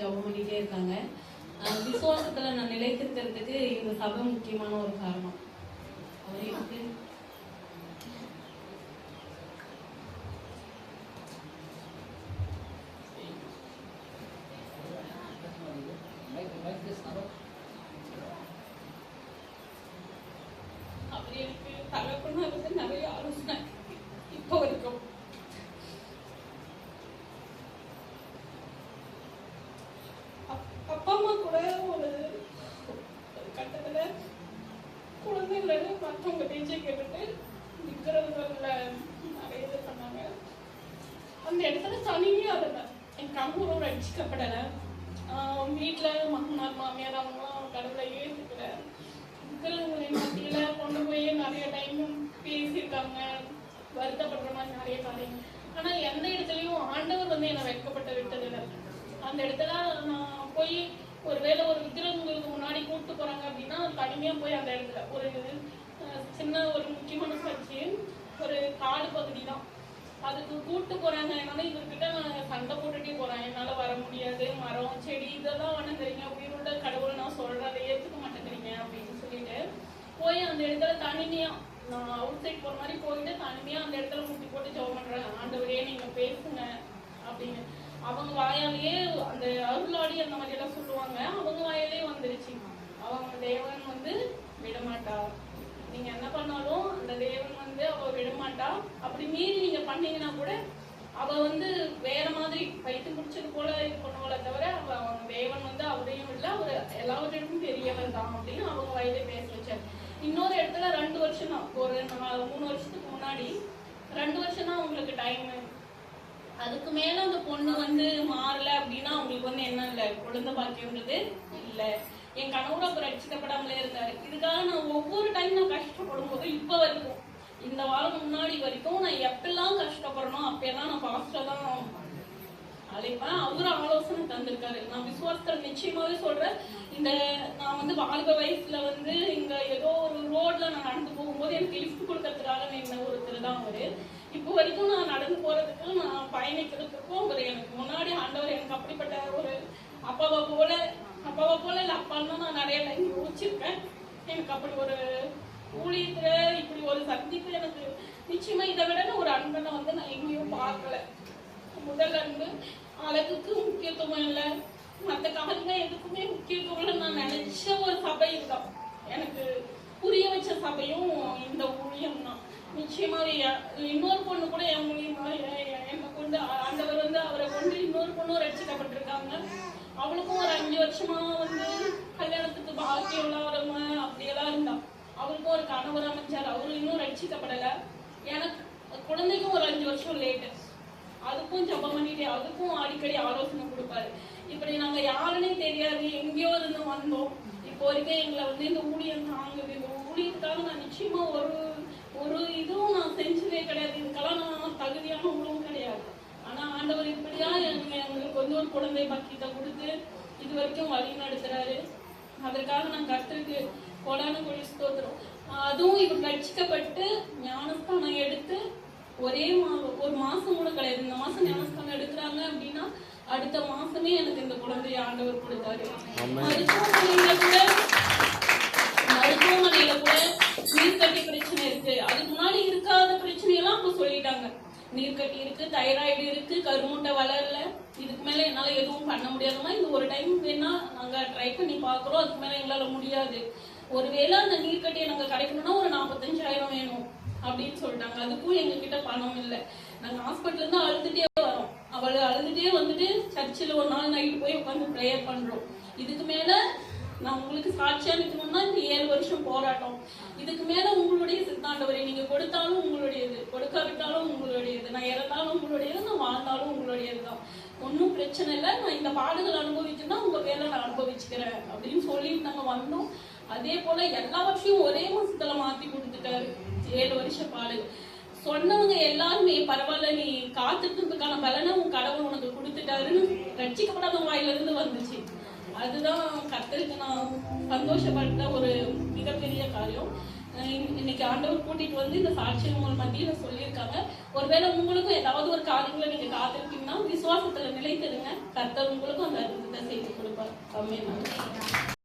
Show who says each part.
Speaker 1: ஜபம் பண்ணிட்டே இருக்காங்க. விசுவாசத்துல நான் நிலைத்திருக்கிறதுக்கு இந்த சபை முக்கியமான ஒரு காரணம். அவர் எனக்கு அவர் நிறைய ஆலோசனை இப்போ வரைக்கும். அப்பா அம்மா கூட ஒரு கட்டத்தில் குழந்தை இல்லைன்னு மற்றவங்க பேச்சை கேட்டுட்டு விற்கிறதுல நிறைய இது பண்ணாங்க. அந்த இடத்துல தனிமையா இருந்தேன். என் கணவரும் ரட்சிக்கப்படலை வீட்டில் மகனார் மாமியார் அவங்களாம் கடவுளை ஏற்றுக்கல விற்கிறவங்களின் மத்தியில கொண்டு போய் நிறைய டைம் பேசியிருக்காங்க. வருத்தப்படுற மாதிரி நிறைய காரியங்கள் ஆனால் எந்த இடத்துலையும் ஆண்டவர் வந்து என்னை வெட்கப்பட்டு விட்டதில்லை. அந்த இடத்துல நான் போய் ஒருவேளை ஒரு விக்கிரகங்களுக்கு முன்னாடி கூப்பிட்டு போறாங்க அப்படின்னா தனிமையா போய் அந்த இடத்துல ஒரு சின்ன ஒரு முக்கியமான சர்ச்சு ஒரு காடு பகுதி தான். அதுக்கு கூப்பிட்டு போறாங்க. என்னால இவர்கிட்ட நான் சண்டை போட்டுட்டே போறேன். என்னால வர முடியாது. மரம் செடி இதெல்லாம் வணங்குறீங்க. உயிருள்ள கடவுள் நான் சொல்றேன் அதை ஏத்துக்க மாட்டேங்கிறீங்க அப்படின்னு சொல்லிட்டு போய் அந்த இடத்துல தனிமையா நான் அவுட் சைட் போற மாதிரி போயிட்டு தனிமையா அந்த இடத்துல முட்டி போட்டு ஜெபம் பண்றேன். ஆண்டவரே நீங்க பேசுங்க அப்படின்னு. அவங்க வாயாலேயே அந்த அருளாடி அந்த மாதிரி எல்லாம் சொல்லுவாங்க. அவங்க வாயாலே வந்துருச்சு. அவங்க தேவன் வந்து விடமாட்டா. நீங்க என்ன பண்ணாலும் அந்த தேவன் வந்து அவ விடமாட்டா. அப்படி மீறி நீங்க பண்ணீங்கன்னா கூட அவ வந்து வேற மாதிரி வயிற்று முடிச்சது போல இது பண்ணுவாளே தவிர அவ அவங்க தேவன் வந்து அவரையும் இல்லை அவர் எல்லாவற்றிற்கும் பெரியவர் தான் அப்படின்னு அவங்க வயதே பேச வச்சார். இன்னொரு இடத்துல ரெண்டு வருஷம் தான். ஒரு மூணு வருஷத்துக்கு முன்னாடி ரெண்டு வருஷம் தான் அவங்களுக்கு டைம் அதுக்கு மேல அந்த பொண்ணு வந்து மாறல அப்படின்னா அவங்களுக்கு வந்து என்ன இல்ல குழந்தை பாக்கியம்ன்றது இல்ல. என் கணவர் அப்ப ரட்சிக்கப்படாமலே இருந்தாரு. இதுக்காக நான் ஒவ்வொரு டைம் நான் கஷ்டப்படும் போது இப்ப வரைக்கும் இந்த வாரம் முன்னாடி வரைக்கும் நான் எப்பெல்லாம் கஷ்டப்படுறோம் அப்பெல்லாம் நான் பாஸ்டா தான் அழைப்பேன். அவரு ஆலோசனை தந்திருக்காரு. நான் விசுவாசத்துல நிச்சயமாவே சொல்றேன். இந்த நான் வந்து வாலிப வயசுல வந்து இங்க ஏதோ ஒரு ரோட்ல நான் நடந்து போகும்போது எனக்கு லிஃப்ட் கொடுக்கறதுக்காக நின்ன ஒருத்தர் தான் அவரு. இப்போ வரைக்கும் நான் நடந்து போறதுக்கு நான் பயணிக்கிறதுக்கும் ஒரு எனக்கு முன்னாடி ஆண்டவர் எனக்கு அப்படிப்பட்ட ஒரு அப்பாவை போல அப்பாவை போல இல்லை அப்பான்னு நான் நிறைய டைம் யோசிச்சிருக்கேன். எனக்கு அப்படி ஒரு ஊழியத்துல இப்படி ஒரு சந்திப்பு எனக்கு நிச்சயமா இதை விட நான் ஒரு அன்பனை வந்து நான் எங்கேயும் பார்க்கல. முதல் அன்பு அழகுக்கு முக்கியத்துவம் இல்லை. மற்ற காலத்துல எதுக்குமே முக்கியத்துவம் நான் நினைச்ச ஒரு சபை இதுதான். எனக்கு புரிய வச்ச சபையும் நிச்சயமா இன்னொரு பொண்ணு கூட என் மூலியமா என்னை கொண்டு ஆண்டவர் வந்து அவரை கொண்டு இன்னொரு பொண்ணும் ரட்சிக்கப்பட்டிருக்காங்க அவளுக்கும் ஒரு அஞ்சு வருஷமா வந்து கல்யாணத்துக்கு பாக்கியம் இல்லாதவங்க அப்படியெல்லாம் இருந்தா. அவருக்கும் ஒரு கணவர் அமைச்சார் அவரு இன்னும் ரட்சிக்கப்படல. எனக்கு குழந்தைக்கும் ஒரு அஞ்சு வருஷம் லேட்டு அதுக்கும் ஜெபம் பண்ணிட்டு அதுக்கும் அடிக்கடி ஆலோசனை கொடுப்பாரு. இப்படி நாங்க யாருன்னே தெரியாது. எங்கேயோ இருந்து வந்தோம். இப்போ வரைக்கும் எங்களை வந்து இந்த ஊழியம் தாங்குது இந்த ஊழியத்துக்காக நான் நிச்சயமா ஒரு ஒரு இதுவும் நான் செஞ்சதே கிடையாது. இதுக்கெல்லாம் நான் தகுதியானவங்களும் கிடையாது. ஆனா ஆண்டவர் இப்படியா எங்க- எங்களுக்கு வந்து ஒரு குழந்தை பக்கியத்தை கொடுத்து இது வரைக்கும் வழி நடத்துறாரு. அதற்காக நான் கர்த்தருக்கு கொடான கொடி ஸ்தோத்திரம். அதுவும் இவர் ரட்சிக்கப்பட்டு ஞானஸ்தானம் எடுத்து ஒரே மா ஒரு மாசம் கூட கிடையாது. இந்த மாசம் ஞானஸ்தானம் எடுக்கிறாங்க அப்படின்னா அடுத்த மாசமே எனக்கு இந்த குழந்தைய ஆண்டவர் கொடுத்தாரு. மருத்துவமனையில கூட மருத்துவமனையில கூட நீர்க்கட்டி பிரச்சனை இருக்கு அதுக்கு முன்னாடி இருக்காத பிரச்சனையெல்லாம் அப்ப சொல்லிட்டாங்க நீர்க்கட்டி இருக்கு தைராய்டு இருக்கு கருமூட்டை வளரல. இதுக்கு மேல என்னால எதுவும் பண்ண முடியாதுமா இந்த ஒரு டைம் வேணா நாங்க ட்ரை பண்ணி பாக்குறோம் அதுக்கு மேல எங்களால முடியாது. ஒருவேளை அந்த நீர்க்கட்டியை நாங்க கிடைக்கணும்னா ஒரு நாற்பத்தஞ்சாயிரம் வேணும் அப்படின்னு சொல்லிட்டாங்க. அதுக்கும் எங்க கிட்ட பணம் இல்லை. நாங்க ஹாஸ்பிட்டல் இருந்து அழுதுட்டே வரோம். அவள் அழுதுட்டே வந்துட்டு சர்ச்சில் ஒரு நாள் நைட்டு போய் உட்காந்து ப்ரேயர் பண்றோம். இதுக்கு மேல நான் உங்களுக்கு சாட்சியா நிற்கணும்னா இந்த ஏழு வருஷம் போராட்டம். இதுக்கு மேல உங்களுடைய சித்தாண்டவரை நீங்க கொடுத்தாலும் உங்களுடையது. கொடுக்காவிட்டாலும் இருக்குது. நான் இறந்தாலும் உங்களுடையது நான் வாழ்ந்தாலும் உங்களுடையது தான் ஒன்றும் பிரச்சனை இல்லை. நான் இந்த பாடுகள் அனுபவிச்சுன்னா உங்க பேரில் நான் அனுபவிச்சுக்கிறேன் அப்படின்னு சொல்லிட்டு நாங்க வந்தோம். அதே போல எல்லாவற்றையும் ஒரே மாசத்துல மாத்தி கொடுத்துட்டாரு ஏழு வருஷ பாடு. சொன்னவங்க எல்லாருமே பரவாயில்ல நீ காத்துக்கிறதுக்கான பலனை உன் கடவுள் உனக்கு கொடுத்துட்டாருன்னு ரட்சிக்கப்படாத வாயில இருந்து வந்துச்சு. அதுதான் கத்தருக்கு நான் சந்தோஷப்பட்ட ஒரு மிகப்பெரிய காரியம். இன்னைக்கு ஆண்டவர் கூட்டிட்டு வந்து இந்த சாட்சியம் உங்கள் மத்தியில சொல்லியிருக்காங்க. ஒருவேளை உங்களுக்கும் ஏதாவது ஒரு காரியங்களை நீங்க காத்திருக்கீங்கன்னா விசுவாசத்துல நிலைத்திருங்க கர்த்தர் உங்களுக்கும் அந்த அற்புதத்தை செய்து கொடுப்பார். அம்மே